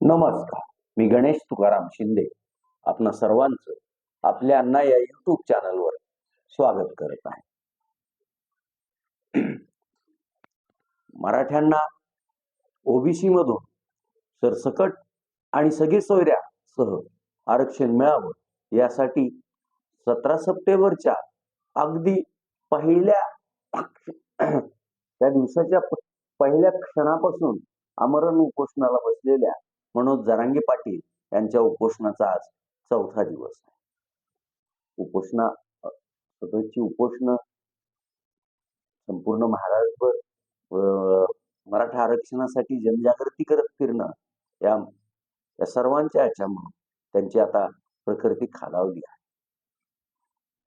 नमस्कार. मी गणेश तुकाराम शिंदे. आपणा सर्वांचं आपल्या अण्णा या युट्यूब चॅनलवर स्वागत करत आहे. मराठ्यांना ओबीसी मधून सरसकट आणि सगळे सोयऱ्या सह आरक्षण मिळावं यासाठी सतरा सप्टेंबरच्या अगदी पहिल्या त्या दिवसाच्या पहिल्या क्षणापासून आमरण उपोषणाला बसलेल्या मनोज जरांगे पाटील यांच्या उपोषणाचा आज चौथा दिवस आहे. उपोषणा सततची उपोषण संपूर्ण महाराष्ट्रभर मराठा आरक्षणासाठी जनजागृती करत फिरणं या या सर्वांच्या याच्यामुळे त्यांची आता प्रकृती खालावली आहे.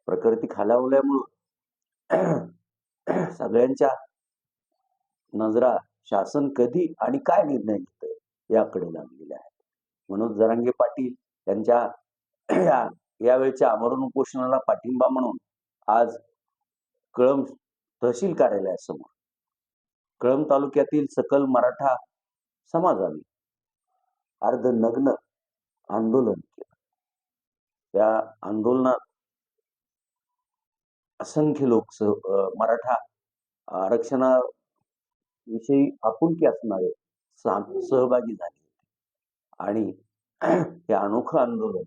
प्रकृती खालावल्यामुळं सगळ्यांच्या नजरा शासन कधी आणि काय निर्णय घेतोय याकडे लागलेल्या आहेत. म्हणून जरांगे पाटील यांच्या या- यावेळच्या आमरण उपोषणाला पाठिंबा म्हणून आज कळंब तहसील कार्यालयासमोर कळंब तालुक्यातील सकल मराठा समाजाने अर्धनग्न आंदोलन केलं. त्या आंदोलनात असंख्य लोक मराठा आरक्षणाविषयी आपुलकी असणारे सहभागी झाले होते. आणि हे अनोखं आंदोलन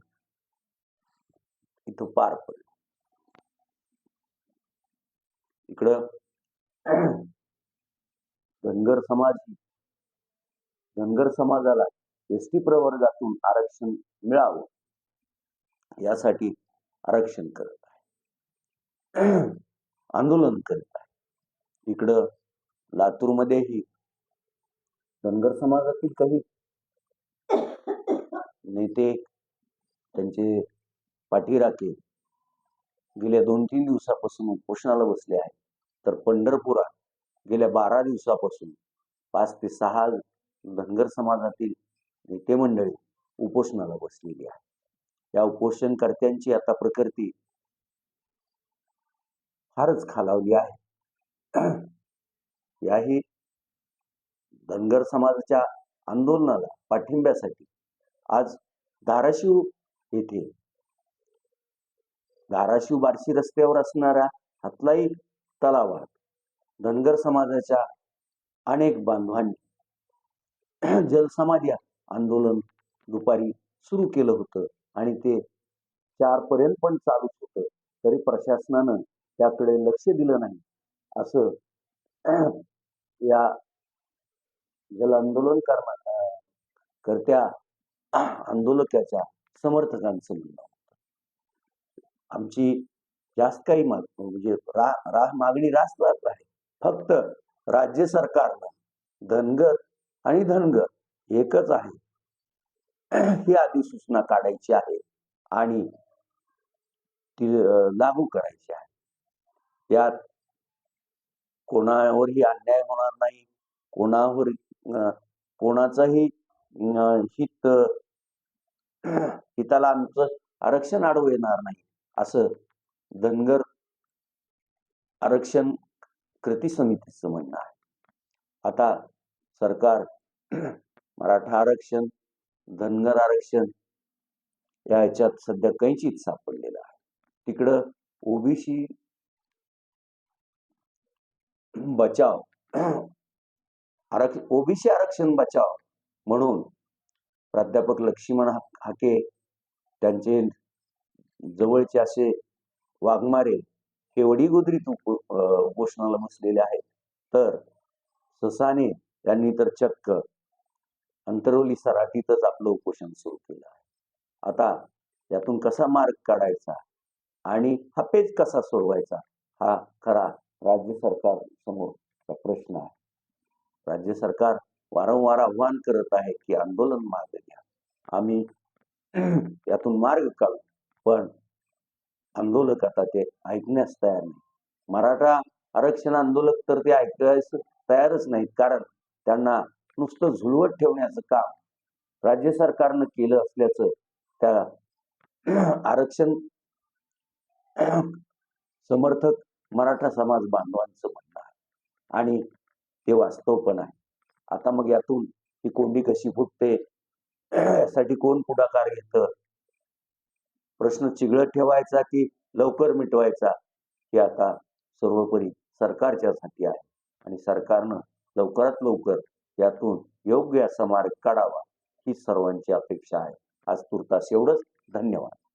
इथं पार पडलं. इकडं धनगर समाज धनगर समाजाला एस टी प्रवर्गातून आरक्षण मिळावं यासाठी आरक्षण करत आहे. आंदोलन करत आहे. इकडं लातूरमध्येही धनगर समाजातील काही नेते त्यांचे पाठीराखे गेल्या दोन तीन दिवसापासून उपोषणाला बसले आहेत. तर पंढरपुरात गेल्या बारा दिवसापासून पाच ते सहा धनगर समाजातील नेते मंडळी उपोषणाला बसलेली आहे या उपोषणकर्त्यांची आता प्रकृती फारच खालावली आहे. याही धनगर समाजाच्या आंदोलनाला पाठिंब्यासाठी आज धाराशिव येथे धाराशिव बार्शी रस्त्यावर असणाऱ्या हातलाई तलावात धनगर समाजाच्या अनेक बांधवांनी जलसमाधी आंदोलन दुपारी सुरू केलं होतं आणि ते चार पर्यंत पण चालूच होतं. तरी प्रशासनानं त्याकडे लक्ष दिलं नाही. असं या जल आंदोलन करण्या करत्या आंदोलकाच्या समर्थकांचं म्हणणं आमची जास्त काही माग म्हणजे रा, रा मागणी रास्त आहे. फक्त राज्य सरकारनं धनगर आणि धनगर एकच आहे. ही अधिसूचना काढायची आहे आणि ती लागू करायची आहे. यात कोणावरही अन्याय होणार नाही कोणावर कोणाचाही हित हिताला आमचं आरक्षण आडू येणार नाही असं धनगर आरक्षण कृती समितीचं म्हणणं आहे. आता सरकार मराठा आरक्षण धनगर आरक्षण या ह्याच्यात सध्या कैचित सापडलेलं आहे. तिकडं ओबीसी बचाव आरक्षण ओबीसी आरक्षण बचाव म्हणून प्राध्यापक लक्ष्मण हाके त्यांचे जवळचे असे वाघमारे हे वडीगोदरीत उप उपोषणाला बसलेले आहेत. तर ससाने यांनी तर चक्क अंतरवली सराटीतच आपलं उपोषण सुरू केलं आहे. आता यातून कसा मार्ग काढायचा आणि हा पेच कसा सोडवायचा हा खरा राज्य सरकार समोरचा प्रश्न आहे. राज्य सरकार वारंवार आव्हान करत आहे की आंदोलन मार्ग घ्या. आम्ही यातून मार्ग काढू पण आंदोलक आता ते ऐकण्यास तयार नाही. मराठा आरक्षण आंदोलक तर ते ऐकायच तयारच नाहीत कारण त्यांना नुसतं झुलवत ठेवण्याचं काम राज्य सरकारनं केलं असल्याचं त्या आरक्षण समर्थक मराठा समाज बांधवांचं म्हणणं आहे. आणि हे वास्तव पण आहे. आता मग यातून ही कोंडी कशी फुटते यासाठी कोण पुढाकार घेत? प्रश्न चिघळत ठेवायचा की लवकर मिटवायचा? हे आता सर्वोपरी सरकारच्यासाठी आहे. आणि सरकारनं लवकरात लवकर यातून योग्य असा मार्ग काढावा ही सर्वांची अपेक्षा आहे. आज तुर्तास एवढंच. धन्यवाद.